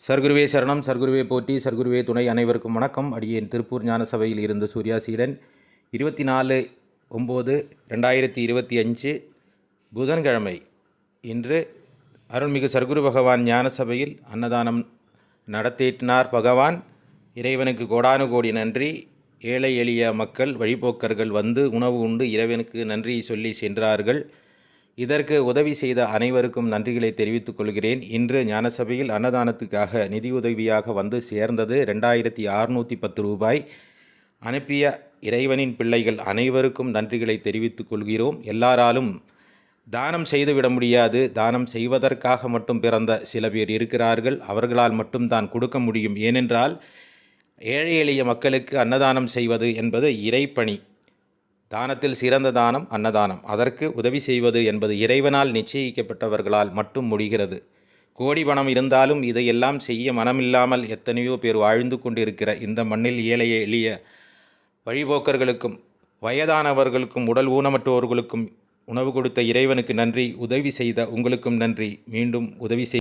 சர்க்குருவே சரணம் சர்க்குருவே போற்றி சர்க்குருவே துணை அனைவருக்கும் வணக்கம். அடியேன் திருப்பூர் ஞான சபையில் இருந்த சூர்யாசீடன் இருபத்தி நாலு ஒம்பது ரெண்டாயிரத்தி இருபத்தி அஞ்சு புதன்கிழமை இன்று அருள்மிகு சர்க்குரு பகவான் ஞான சபையில் அன்னதானம் நடத்தினார் பகவான். இறைவனுக்கு கோடானு கோடி நன்றி. ஏழை எளிய மக்கள் வழிபோக்கர்கள் வந்து உணவு உண்டு இறைவனுக்கு நன்றி சொல்லி சென்றார்கள். இதற்கு உதவி செய்த அனைவருக்கும் நன்றிகளை தெரிவித்துக் கொள்கிறேன். இன்று ஞானசபையில் அன்னதானத்துக்காக நிதியுதவியாக வந்து சேர்ந்தது ரெண்டாயிரத்தி அறுநூற்றி பத்து ரூபாய். அனுப்பிய இறைவனின் பிள்ளைகள் அனைவருக்கும் நன்றிகளை தெரிவித்துக் கொள்கிறோம். எல்லாராலும் தானம் செய்துவிட முடியாது. தானம் செய்வதற்காக மட்டும் பிறந்த சில பேர் இருக்கிறார்கள். அவர்களால் மட்டும் தான் கொடுக்க முடியும். ஏனென்றால் ஏழை எளிய மக்களுக்கு அன்னதானம் செய்வது என்பது இறைப்பணி. தானத்தில் சிறந்த தானம் அன்னதானம். அதற்கு உதவி செய்வது என்பது இறைவனால் நிச்சயிக்கப்பட்டவர்களால் மட்டும் முடிகிறது. கோடி பணம் இருந்தாலும் இதையெல்லாம் செய்ய மனமில்லாமல் எத்தனையோ பேர் வாழ்ந்து கொண்டிருக்கிற இந்த மண்ணில் ஏழைய எளிய வழிபோக்கர்களுக்கும் வயதானவர்களுக்கும் உடல் ஊனமற்றோர்களுக்கும் உணவு கொடுத்த இறைவனுக்கு நன்றி உதவி செய்த உங்களுக்கும் நன்றி. மீண்டும் உதவி செய்